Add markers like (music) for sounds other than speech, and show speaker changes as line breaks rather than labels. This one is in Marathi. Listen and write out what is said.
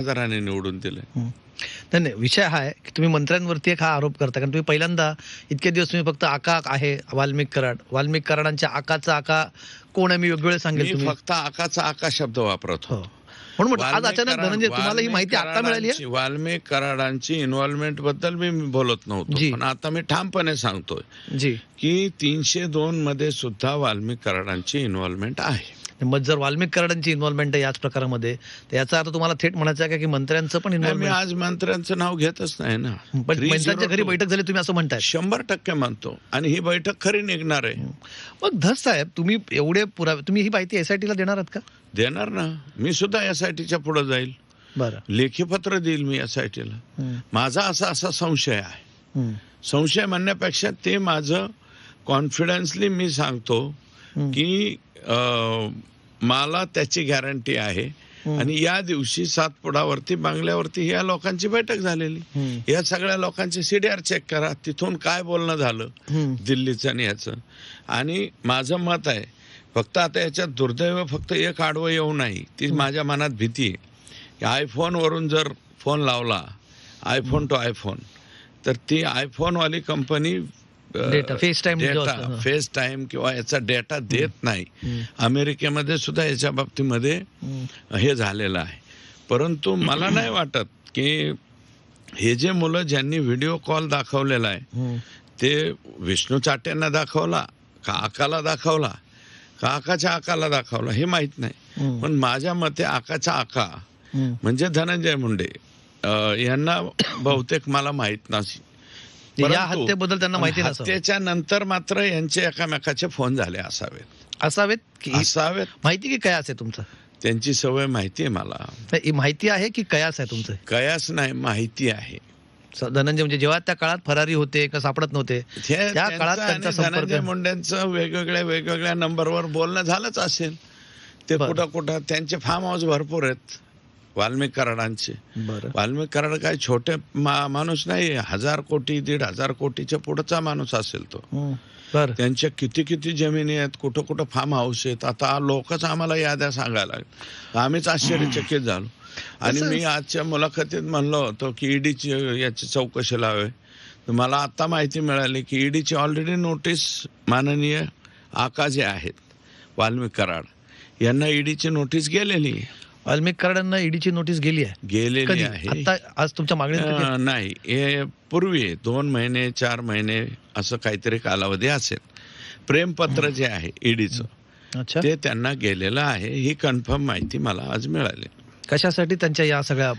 हजाराने निवडून दिले.
नाही नाही विषय हा आहे की तुम्ही मंत्र्यांवरती एक हा आरोप करता कारण तुम्ही पहिल्यांदा इतके दिवस तुम्ही फक्त आका आहे वाल्मिक कराड. वाल्मिक कराडांच्या आकाचा आका कोण आहे मी वेगवेगळे सांगेल
फक्त आकाचा आका शब्द वापरतो
हो. म्हणून आज
वाल्मिक
अचानक धनंजय तुम्हाला ही माहिती आता मिळाली
वाल्मिक कराडांची इन्व्हॉल्वमेंटबद्दल मी बोलत. नव्हतो पण आता मी ठामपणे सांगतोय
जी.
की तीनशे दोन मध्ये सुद्धा वाल्मिक कराडांची इन्व्हॉल्वमेंट आहे.
मग जर वाल्मिक कराडांची इन्व्हॉल्वमेंट आहे याच प्रकारामध्ये तर याचा अर्थ तुम्हाला थेट म्हणायचं आहे का की मंत्र्यांचं पण इन्व्हॉल्वमेंट
आज मंत्र्यांचं नाव घेतच नाही ना.
पण मंत्र्यांच्या घरी. बैठक झाली तुम्ही असं म्हणताय.
शंभर टक्के मानतो आणि ही बैठक खरी निघणार आहे.
मग धस साहेब तुम्ही एवढे पुरावे तुम्ही ही माहिती एसआयटीला देणार आहात का?
देणार ना. मी सुद्धा एस आय टीच्या पुढे जाईल.
बरं.
लेखी पत्र देईल मी एस आय टीला
हं.
माझा असा असा संशय आहे. संशय म्हणण्यापेक्षा ते माझं कॉन्फिडन्सली मी सांगतो. की मला त्याची गॅरंटी आहे. आणि या दिवशी सातपुडावरती बांगल्यावरती या लोकांची बैठक झालेली. या सगळ्या लोकांचे सीडीआर चेक करा तिथून काय बोलणं झालं. दिल्लीचं आणि याचं आणि माझं मत आहे फक्त आता याच्यात दुर्दैव फक्त एक आडवं येऊ नाही. ती माझ्या मनात भीती आहे. आयफोनवरून जर फोन लावला आयफोन टू आयफोन तर ती आयफोनवाली कंपनी
FaceTime जो असतं,
डेटा. फेस टाइम किंवा याचा डेटा देत नाही. अमेरिकेमध्ये सुद्धा याच्या बाबतीमध्ये
हं.
झालेलं आहे परंतु मला नाही वाटत की हे जे मुलं ज्यांनी व्हिडिओ कॉल दाखवलेला आहे. ते विष्णू चाट्यांना दाखवला का आकाला दाखवला का आकाच्या आकाला दाखवला हे माहीत नाही. पण माझ्या मते आकाचा आका. म्हणजे धनंजय मुंडे यांना (coughs) बहुतेक मला माहीत नाही
या हत्येबद्दल त्यांना माहिती नसावं.
हत्येच्या नंतर मात्र यांचे एकामेकाचे फोन झाले असावेत.
असावेत की
असावेत.
माहिती की कयास आहे तुमचं?
त्यांची सवय माहिती आहे मला.
ही माहिती आहे की कयास आहे तुमचं?
कयास नाही माहिती आहे.
धनंजय म्हणजे जेव्हा त्या काळात फरारी होते का सापडत नव्हते त्या काळात त्यांचा
धनंजय मुंडेंचं वेगवेगळ्या वेगवेगळ्या नंबरवर बोलणं झालंच असेल. ते. कुठं कुठं त्यांचे फार्म हाऊस भरपूर आहेत. वाल्मिक कराडांचे वाल्मिक कराड काय छोटे मा- माणूस नाही हजार कोटी दीड हजार कोटीच्या पुढचा माणूस असेल तो.
हं.
त्यांच्या किती किती जमिनी आहेत कुठं कुठं फार्म हाऊस आहेत आता लोकच आम्हाला याद्या सांगायला लागले. आम्हीच आश्चर्यचकित झालो. आणि मी आजच्या मुलाखतीत म्हणलो होतो की ईडीची याची चौकशी लावे. तर मला आता माहिती मिळाली की ईडीची ऑलरेडी नोटीस माननीय आका जे आहेत वाल्मिक कराड यांना ईडीची नोटीस गेलेली. आहे.
वाल्मिक कराडांना ईडीची नोटीस गेली आहे.
गेलेली आहे.
आता आज तुमच्या
अं, नाही. हे पूर्वी. दोन महिने चार महिने असं काहीतरी कालावधी असेल. प्रेमपत्र जे आहे ईडीचं
अच्छा.
ते त्यांना गेलेलं आहे. ही कन्फर्म माहिती मला आज मिळाली.
कशासाठी त्यांच्या या सगळ्या